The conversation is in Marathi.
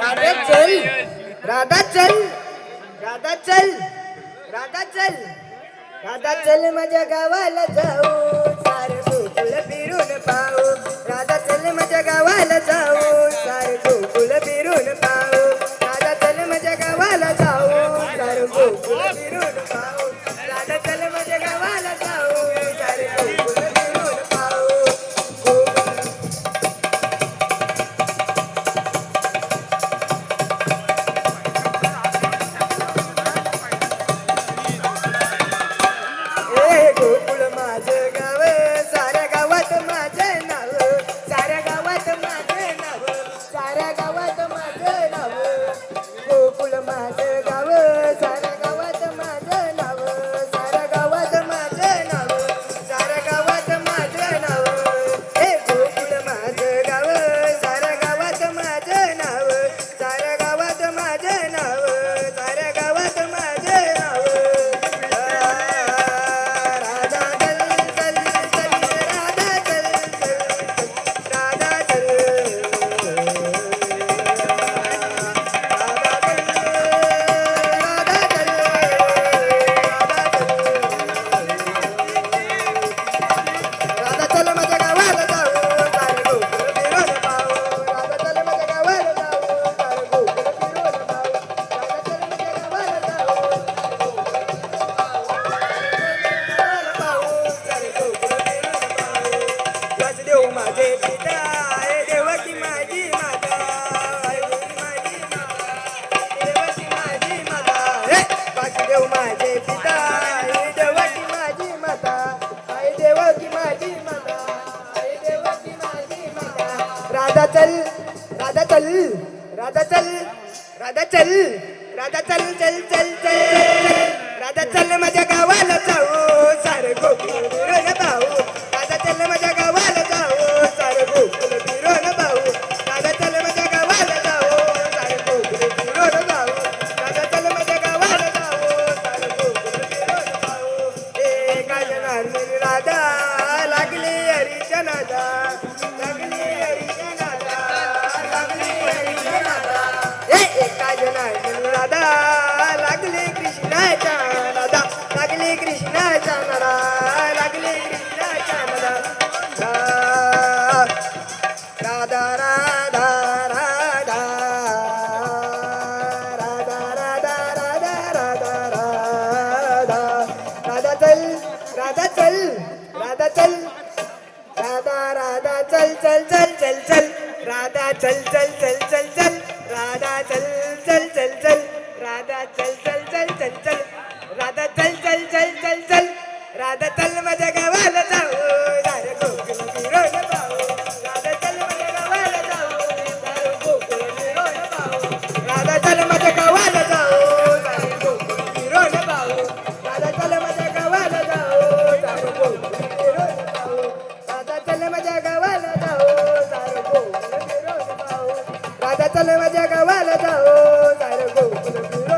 राधा चल राधा चल राधा चल राधा चल राधा चल माझ्या गावाला जाऊ सार गोकुळ फिरून पाहू. राधा चल माझ्या गावाला जाऊ देव माझे पिता आई देवाची माझी माता आई देवाची माझी माता आई देवाची माझी माता. राधा चल राधा चल राधा चल राधा चल राधा चल चल चल चल राधा चल माझ्या गावाला जाऊ सारे गोपी चल चल चल चल राधा चल चल चल चल चल राधा चल चल चल चल राधा चल चल चल चल चल राधा चल चल चल चल चल राधा चल मजा तलवजा गवाल जाओ सार गोकुल